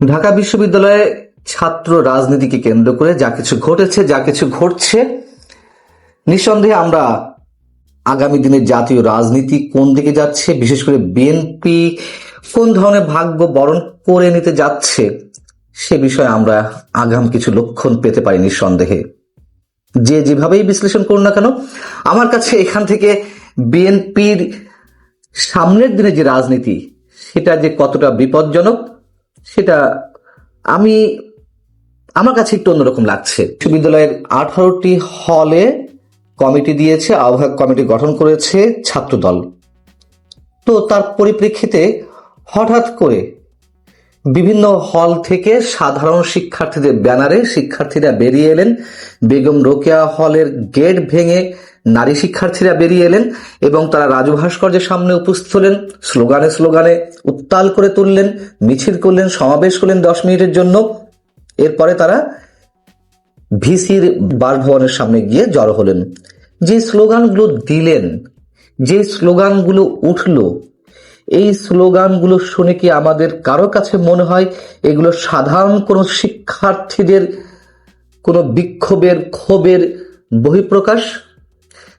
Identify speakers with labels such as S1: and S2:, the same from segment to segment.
S1: ঢাকা বিশ্ববিদ্যালয়ে ছাত্র রাজনীতিকে কেন্দ্র করে যা কিছু ঘটেছে, যা কিছু ঘটছে, নিঃসন্দেহে আমরা আগামী দিনে জাতীয় রাজনীতি কোন দিকে যাচ্ছে, বিশেষ করে বিএনপি কোন ধরনের ভাগ্য বরণ করে নিতে যাচ্ছে, সে বিষয়ে আমরা আগাম কিছু লক্ষণ পেতে পারি নিঃসন্দেহে। যে যেভাবেই বিশ্লেষণ করুন না কেন, আমার কাছে এখান থেকে বিএনপির সামনের দিনে যে রাজনীতি, সেটা যে কতটা বিপজ্জনক সেটা আমি, আমার কাছে একটু অন্যরকম লাগছে। বিশ্ববিদ্যালয়ের আঠারোটি হলে কমিটি দিয়েছে, আহ্বায়ক কমিটি গঠন করেছে ছাত্রদল। তো তার পরিপ্রেক্ষিতে হঠাৎ করে বিভিন্ন হল থেকে সাধারণ শিক্ষার্থীদের ব্যানারে শিক্ষার্থীরা বেরিয়ে এলেন। বেগম রোকেয়া হলের গেট ভেঙে নারী শিক্ষার্থীরা বেরিয়ে এলেন এবং তারা রাজু ভাস্কর্যের সামনে উপস্থিত হলেন। স্লোগানে স্লোগানে উত্তাল করে তুললেন, মিছিল করলেন, সমাবেশ করলেন দশ মিনিটের জন্য। এরপরে তারা ভিসির বাসভবনের সামনে গিয়ে জড়ো হলেন। যে স্লোগানগুলো দিলেন, যে স্লোগানগুলো উঠল এই স্লোগানগুলো শুনে কি আমাদের কারও কাছে মনে হয় এগুলো সাধারণ কোনো শিক্ষার্থীদের কোনো বিক্ষোভের ক্ষোভের বহিঃপ্রকাশ?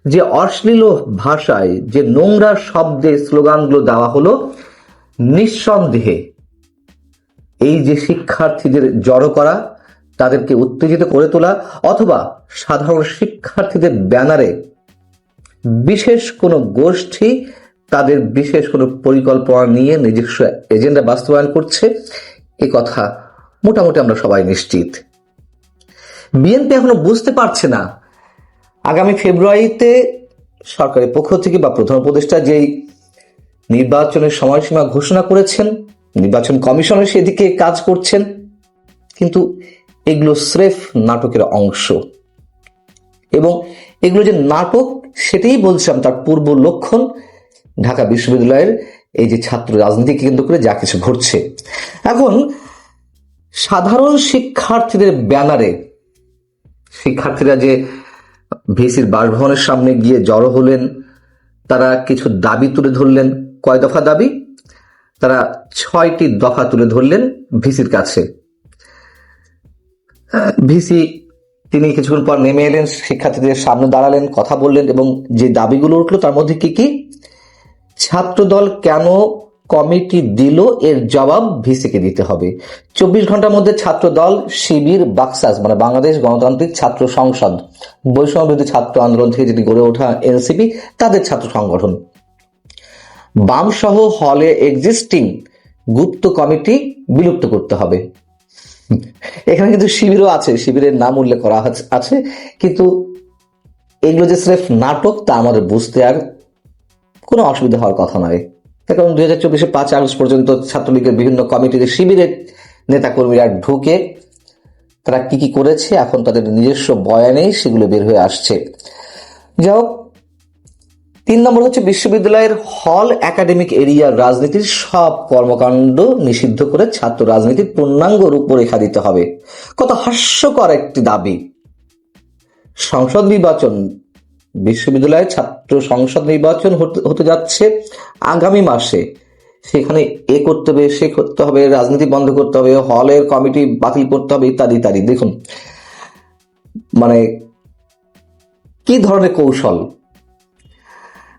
S1: যে অশ্লীল ভাষায়, যে নোংরা শব্দে স্লোগানগুলো দেওয়া হলো, নিঃসন্দেহে এই যে শিক্ষার্থীদের জড়ো করা, তাদেরকে উত্তেজিত করে তোলা, অথবা সাধারণ শিক্ষার্থীদের ব্যানারে বিশেষ কোনো গোষ্ঠী তাদের বিশেষ কোনো পরিকল্পনা নিয়ে নিজস্ব এজেন্ডা বাস্তবায়ন করছে, এ কথা মোটামুটি আমরা সবাই নিশ্চিত। বিএনপি এখনও বুঝতে পারছে না, আগামী ফেব্রুয়ারিতে সরকারের পক্ষ থেকে বা প্রধান উপদেষ্টা যেই নির্বাচনের সময়সীমা ঘোষণা করেছেন, নির্বাচন কমিশনের সেদিকে কাজ করছেন, কিন্তু এগুলো স্রেফ নাটকের অংশ। এবং এগুলো যে নাটক, সেটাই বলছিলাম তার পূর্ব লক্ষণ ঢাকা বিশ্ববিদ্যালয়ের এই যে ছাত্র রাজনীতিকে কেন্দ্র করে যা কিছু ঘটছে। এখন সাধারণ শিক্ষার্থীদের ব্যানারে শিক্ষার্থীরা যে ভিসির বাসভবনের সামনে গিয়ে জড়ো হলেন, তারা কিছু দাবি তুলে ধরলেন। কয় দফা দাবি? তারা ছয়টি দফা তুলে ধরলেন ভিসির কাছে। ভিসি তিনি কিছুক্ষণ পর নেমে এলেন, শিক্ষার্থীদের সামনে দাঁড়ালেন, কথা বললেন এবং যে দাবিগুলো উঠল তার মধ্যে কি কি? ছাত্রদল কেন কমিটি দিল? এর জবাব ভিসিকে দিতে হবে। চব্বিশ ঘণ্টার মধ্যে ছাত্রদল, শিবির, বাক্সাস মানে বাংলাদেশ গণতান্ত্রিক ছাত্র সংসদ বৈষম্য বিরোধী ছাত্র আন্দোলন থেকে যেটি গড়ে ওঠা এনসিপি, তাদের ছাত্র সংগঠন। বাম সহ হলে এক্সিস্টিং গুপ্ত কমিটি বিলুপ্ত করতে হবে। এখানে কিন্তু শিবিরও আছে, শিবিরের নাম উল্লেখ করা আছে কিন্তু এগুলো যে স্রেফ নাটক, তা আমাদের বুঝতে আর কোনো অসুবিধা হওয়ার কথা নয়। তার কারণ দুই হাজার চব্বিশে পাঁচ আগস্ট পর্যন্ত ছাত্রলীগের বিভিন্ন কমিটিতে শিবিরের নেতাকর্মীরা ঢুকে তারা কি কি করেছে, এখন তাদের নিজস্ব বয়ানেই সেগুলো বের হয়ে আসছে। যাই হোক, তিন নম্বর হচ্ছে বিশ্ববিদ্যালয়ের হল একাডেমিক এরিয়ার রাজনীতির সব কর্মকাণ্ড নিষিদ্ধ করে ছাত্র রাজনীতির পূর্ণাঙ্গ রূপরেখা দিতে হবে। কত হাস্যকর একটি দাবি। সংসদ নির্বাচন বিশ্ববিদ্যালয়ের ছাত্র সংসদ নির্বাচন হতে- যাচ্ছে আগামী মাসে। সেখানে এ করতে হবে, সে করতে হবে, রাজনীতি বন্ধ করতে হবে, হলের কমিটি বাতিল করতে হবে ইত্যাদি ইত্যাদি। দেখুন মানে কি ধরনের কৌশল?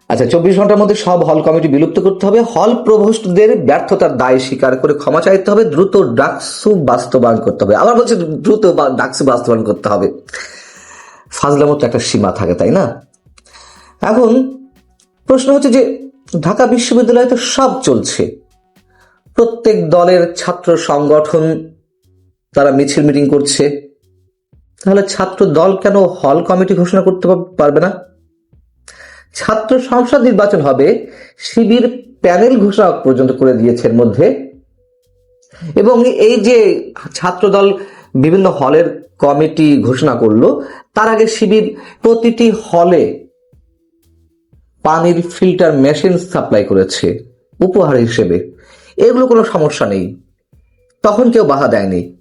S1: আচ্ছা চব্বিশ ঘণ্টার মধ্যে সব হল কমিটি বিলুপ্ত করতে হবে। হল প্রভোস্টদের ব্যর্থতার দায় স্বীকার করে ক্ষমা চাইতে হবে, দ্রুত ডাকসু বাস্তবায়ন করতে হবে। আবার বলছে দ্রুত ডাকসু বাস্তবায়ন করতে হবে। ফাজলামো তো একটা সীমা থাকে, তাই না? এখন প্রশ্ন হচ্ছে যে ঢাকা বিশ্ববিদ্যালয়ে তো সব চলছে। প্রত্যেক দলের ছাত্র সংগঠন তারা মিছিল মিটিং করছে। তাহলে ছাত্র দল কেন হল কমিটি ঘোষণা করতে পারবে না? ছাত্র সংসদ নির্বাচন হবে, শিবির প্যানেল ঘোষণা পর্যন্ত করে দিয়েছে এর মধ্যে। এবং এই যে ছাত্রদল বিভিন্ন হলের কমিটি ঘোষণা করল তার আগে শিবির প্রতিটি হলে পানির ফিল্টার মেশিন সাপ্লাই করেছে উপহার হিসেবে। এগুলো কোনো সমস্যা নেই। তখন কেউ বাধা দেয়নি।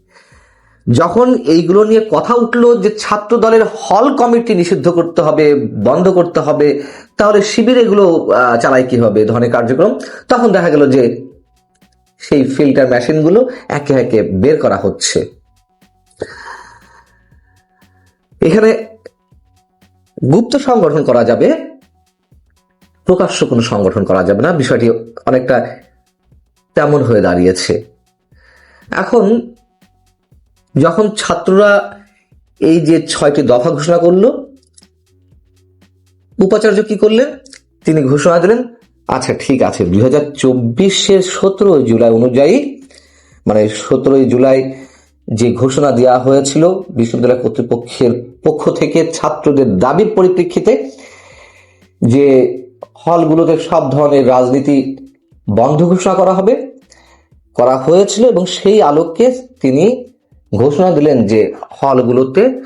S1: যখন এইগুলো নিয়ে কথা উঠল যে ছাত্র দলের হল কমিটি নিষিদ্ধ করতে হবে, বন্ধ করতে হবে, তাহলে শিবির এগুলো চালায় কীভাবে এ ধরনের কার্যক্রম। তখন দেখা গেল যে সেই ফিল্টার মেশিনগুলো একে একে বের করা হচ্ছে। এখানে গুপ্ত সংগঠন করা যাবে, প্রকাশ্য কোনো সংগঠন করা যাবে না, বিষয়টি অনেকটা তেমন হয়ে দাঁড়িয়েছে। এখন যখন ছাত্ররা এই যে ছয়টি দফা ঘোষণা করল, উপাচার্য কি করলেন? তিনি ঘোষণা দিলেন আচ্ছা ঠিক আছে, দুই হাজার চব্বিশের সতেরোই জুলাই অনুযায়ী মানে সতেরোই জুলাই যে ঘোষণা দেওয়া হয়েছিল বিশ্ববিদ্যালয় কর্তৃপক্ষের পক্ষ থেকে ছাত্রদের দাবির পরিপ্রেক্ষিতে যে হলগুলোতে সব ধরনের রাজনীতি বন্ধ ঘোষণা করা হবে, করা হয়েছিল এবং সেই আলোকে তিনি ঘোষণা দিলেন যে হলগুলোতে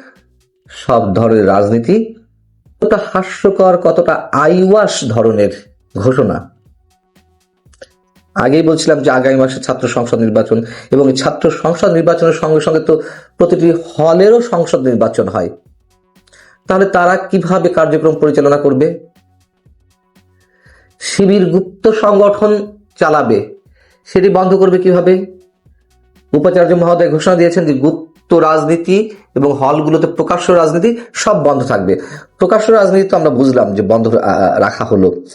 S1: সব ধরনের রাজনীতি কতটা হাস্যকর, কতটা আইওয়াস ধরনের ঘোষণা। আগেই বলছিলাম যে আগামী মাসে ছাত্র সংসদ নির্বাচন এবং ছাত্র সংসদ নির্বাচনের সঙ্গে সঙ্গে তো প্রতিটি হলেরও সংসদ নির্বাচন হয়। তাহলে তারা কীভাবে কার্যক্রম পরিচালনা করবে? শিবির গুপ্ত সংগঠন চালাবে, সেটি বন্ধ করবে কীভাবে? উপাচার্য মহোদয় ঘোষণা দিয়েছেন যে গুপ্ত রাজনীতি এবং হলগুলোতে প্রকাশ্য রাজনীতি সব বন্ধ থাকবে। প্রকাশ্য রাজনীতি তো আমরা বুঝলাম যে বন্ধ রাখা হলো।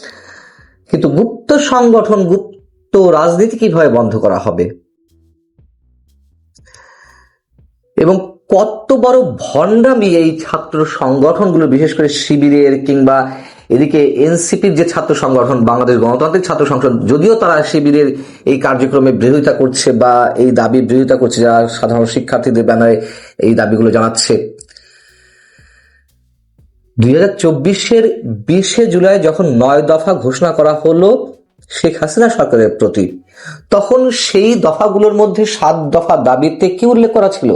S1: কিন্তু গুপ্ত সংগঠন, গুপ্ত রাজনীতি কীভাবে বন্ধ করা হবে? এবং কত বড় ভণ্ডামি এই ছাত্র সংগঠনগুলো, বিশেষ করে শিবিরের কিংবা এদিকে এনসিপির যে ছাত্র সংগঠন, বাংলাদেশ গণতান্ত্রিক ছাত্র সংসদ, যদিও তারা শিবিরের এই কার্যক্রমে বিরোধিতা করছে বা এই দাবি বিরোধিতা করছে, যারা সাধারণ শিক্ষার্থীদের ব্যানারে এই দাবিগুলো জানাচ্ছে। দুই হাজার চব্বিশের বিশে জুলাই যখন নয় দফা ঘোষণা করা হলো শেখ হাসিনা সরকারের প্রতি। তখন সেই দফাগুলোর মধ্যে সাত দফা দাবিতে কি উল্লেখ করা ছিল?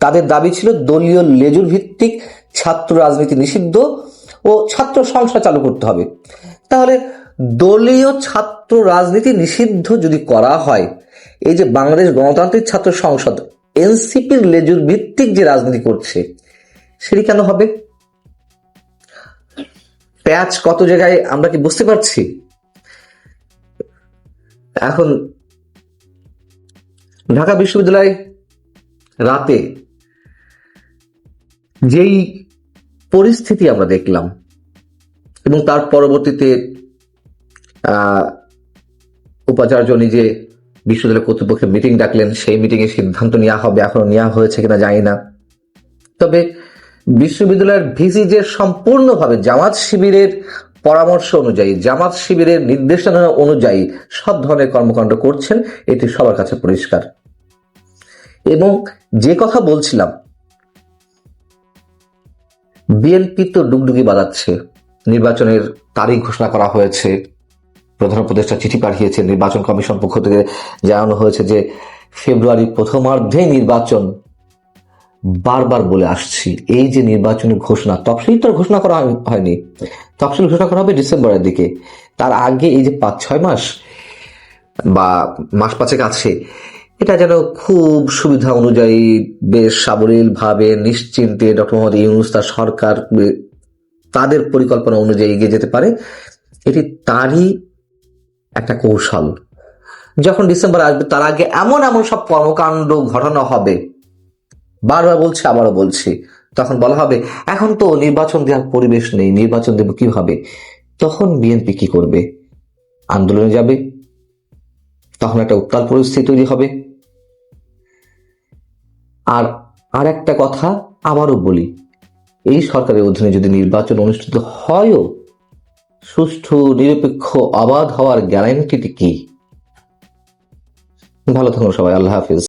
S1: তাদের দাবি ছিল দলীয় লেজুর ভিত্তিক ছাত্র রাজনীতি নিষিদ্ধ ও ছাত্র সংসদ চালু করতে হবে। তাহলে দলীয় ছাত্র রাজনীতি নিষিদ্ধ যদি করা হয়, এই যে বাংলাদেশ গণতান্ত্রিক ছাত্র সংসদ, এনসিপির লেজুর ভিত্তিক যে রাজনীতি করছে, সেটি কেন হবে? প্যাচ কত জায়গায় আমরা কি বুঝতে পারছি? এখন ঢাকা বিশ্ববিদ্যালয় রাতে যেই পরিস্থিতি আমরা দেখলাম এবং তার পরবর্তীতে উপাচার্য নিজে বিশ্ববিদ্যালয় কর্তৃপক্ষের মিটিং ডাকলেন, সেই মিটিং এ সিদ্ধান্ত নেওয়া হবে, এখনও নেওয়া হয়েছে কিনা জানি না। তবে বিশ্ববিদ্যালয়ের ভিসি যে সম্পূর্ণভাবে জামাত শিবিরের পরামর্শ অনুযায়ী, জামাত শিবিরের নির্দেশনা অনুযায়ী সব ধরনের কর্মকাণ্ড করছেন, এটি সবার কাছে পরিষ্কার। এবং যে কথা বলছিলাম, বিএনপি তো ডুগডুগি বাজাচ্ছে, নির্বাচনের তারিখ ঘোষণা করা হয়েছে, প্রধান উপদেষ্টা চিঠি পাঠিয়েছে নির্বাচন কমিশন পক্ষ থেকে জানানো হয়েছে যে ফেব্রুয়ারি প্রথমার্ধে নির্বাচন বারবার বলে আসছি, এই যে নির্বাচনী ঘোষণা, তফসিল তো ঘোষণা করা হয়নি। তফসিল ঘোষণা করা হবে ডিসেম্বরের দিকে। তার আগে এই যে পাঁচ, ছয় মাস বা মাস পাঁচেক আছে, এটা যেন খুব সুবিধা অনুযায়ী বেশ সাবলীল ভাবে নিশ্চিন্তে ডক্টর মোহাম্মদ ইউনুস, তার সরকার তাদের পরিকল্পনা অনুযায়ী এগিয়ে যেতে পারে, এটি তারই একটা কৌশল। যখন ডিসেম্বর আসবে, তার আগে এমন এমন সব কর্মকাণ্ড ঘটানো হবে বারবার বলছি, আবারও বলছি। তখন বলা হবে, এখন তো নির্বাচন দেওয়ার পরিবেশ নেই, নির্বাচন দেব কীভাবে? তখন বিএনপি কি করবে? আন্দোলনে যাবে? তখন একটা উত্তাল পরিস্থিতি তৈরি হবে। আর আর একটা কথা আবারও বলি, এই সরকারের অধীনে যদি নির্বাচন অনুষ্ঠিত হয়ও, সুষ্ঠু, নিরপেক্ষ অবাধ হওয়ার গ্যারান্টিটি কি? ভালো থাকুন সবাই, আল্লাহ হাফিজ।